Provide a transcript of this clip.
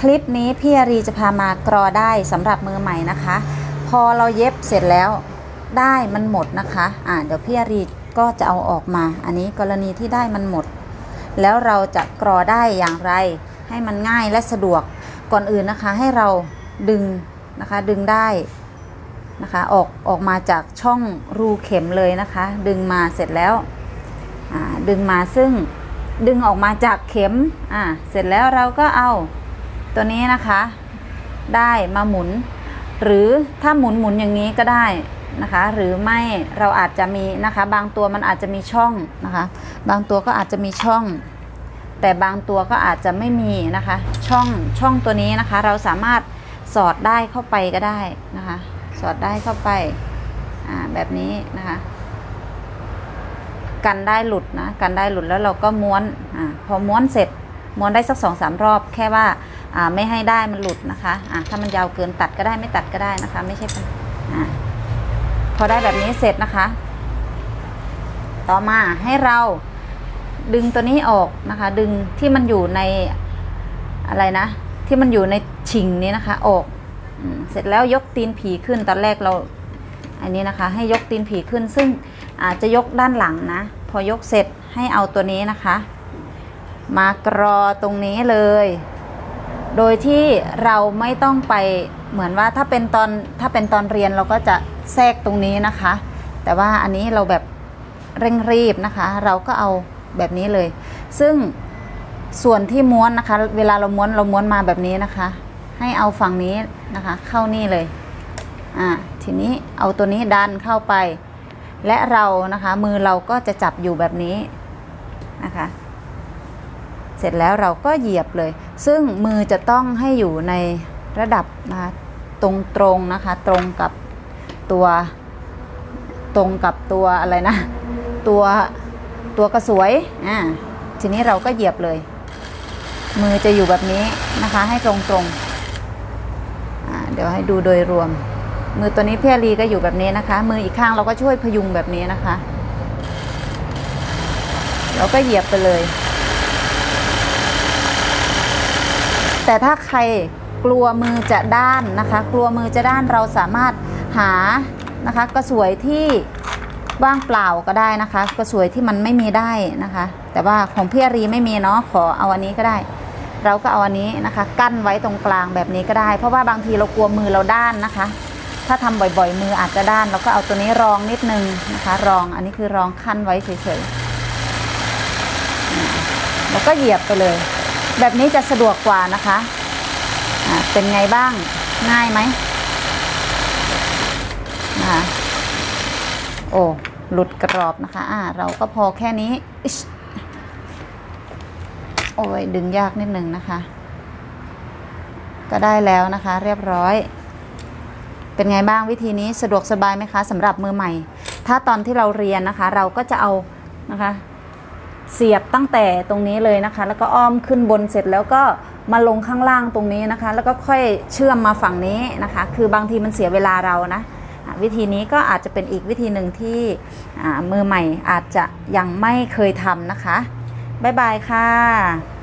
คลิปนี้พี่อารีจะพามากรอได้สำหรับมือใหม่นะคะ พอเราเย็บเสร็จแล้วได้มันหมดนะคะอ่าเดี๋ยวพี่อารีก็จะเอาออกมา อันนี้กรณีที่ได้มันหมด แล้วเราจะกรอได้อย่างไร ให้มันง่ายและสะดวกก่อนอื่นนะคะให้เราดึงนะคะดึงได้นะคะออกออกมาจากช่องรูเข็มเลยนะคะ ดึงมาเสร็จแล้วดึงมาซึ่งดึงออกมาจากเข็มอ่าเสร็จแล้วเราก็เอา ตัวนี้นะคะได้มาหมุน หรือถ้าหมุนหมุนอย่างนี้ก็ได้นะคะ หรือไม่เราอาจจะมีนะคะ บางตัวมันอาจจะมีช่องนะคะ บางตัวก็อาจจะมีช่อง แต่บางตัวก็อาจจะไม่มีนะคะ ช่องช่องตัวนี้นะคะ เราสามารถสอดได้เข้าไปก็ได้นะคะ สอดได้เข้าไปแบบนี้นะคะ กันได้หลุดนะกันได้หลุดแล้วเราก็ม้วนอพอม้วนเสร็จม้วนได้สักสองสามรอบ แค่ว่า ไม่ให้ได้มันหลุดนะคะอ่าถ้ามันยาวเกินตัดก็ได้ไม่ตัดก็ได้นะคะ ไม่ใช่อ่าพอได้แบบนี้เสร็จนะคะ ต่อมาให้เราดึงตัวนี้ออกนะคะ ดึงที่มันอยู่ในอะไรนะ ที่มันอยู่ในชิงนี้นะคะ ออกเสร็จแล้วยกตีนผีขึ้นตอนแรกเราอันนี้นะคะ ให้ยกตีนผีขึ้น ซึ่งอาจจะยกด้านหลังนะ พอยกเสร็จให้เอาตัวนี้นะคะ มากรอตรงนี้เลย โดยที่เราไม่ต้องไปเหมือนว่าถ้าเป็นตอนถ้าเป็นตอนเรียนเราก็จะแทรกตรงนี้นะคะ แต่ว่าอันนี้เราแบบเร่งรีบนะคะ เราก็เอาแบบนี้เลย ซึ่งส่วนที่ม้วนนะคะ เวลาเราม้วนเราม้วนมาแบบนี้นะคะ ให้เอาฝั่งนี้นะคะ เข้านี่เลยอ่าทีนี้เอาตัวนี้ดันเข้าไป และเรานะคะ มือเราก็จะจับอยู่แบบนี้นะคะ เสร็จแล้วเราก็เหยียบเลย ซึ่งมือจะต้องให้อยู่ในระดับนะคะตรงตรงๆนะคะ ตรงกับตัวตรงกับตัวอะไรนะ ตัวตัวกระสวยอ่าทีนี้เราก็เหยียบเลย มือจะอยู่แบบนี้นะคะ ให้ตรงตรงๆอ่าเดี๋ยวให้ดูโดยรวม มือตัวนี้พี่อารีก็อยู่แบบนี้นะคะ มืออีกข้างเราก็ช่วยพยุงแบบนี้นะคะ เราก็เหยียบไปเลย แต่ถ้าใครกลัวมือจะด้านนะคะ กลัวมือจะด้านเราสามารถหานะคะกระสวยที่ว่างเปล่าก็ได้นะคะ กระสวยที่มันไม่มีได้นะคะ แต่ว่าของพี่อารีไม่มีเนาะขอเอาอันนี้ก็ได้ เราก็เอาอันนี้นะคะ กั้นไว้ตรงกลางแบบนี้ก็ได้ เพราะว่าบางทีเรากลัวมือเราด้านนะคะ ถ้าทำบ่อยๆ มืออาจจะด้านเราก็เอาตัวนี้รองนิดนึงนะคะ รองอันนี้คือรองขั้นไว้เฉยๆอ่าแล้วก็เหยียบไปเลย แบบนี้จะสะดวกกว่านะคะอ่าเป็นไงบ้างง่ายไหมนะคะโอ้หลุดกรอบนะคะอ่าเราก็พอแค่นี้โอ้ยดึงยากนิดนึงนะคะ ก็ได้แล้วนะคะ เรียบร้อย เป็นไงบ้างวิธีนี้สะดวกสบายไหมคะสำหรับมือใหม่ ถ้าตอนที่เราเรียนนะคะ เราก็จะเอานะคะ เสียบตั้งแต่ตรงนี้เลยนะคะ แล้วก็อ้อมขึ้นบนเสร็จแล้วก็มาลงข้างล่างตรงนี้นะคะ แล้วก็ค่อยเชื่อมมาฝั่งนี้นะคะ คือบางทีมันเสียเวลาเรานะวิธีนี้ก็อาจจะเป็นอีกวิธีหนึ่งที่มือใหม่อาจจะยังไม่เคยทำนะคะ บ๊ายบายค่ะ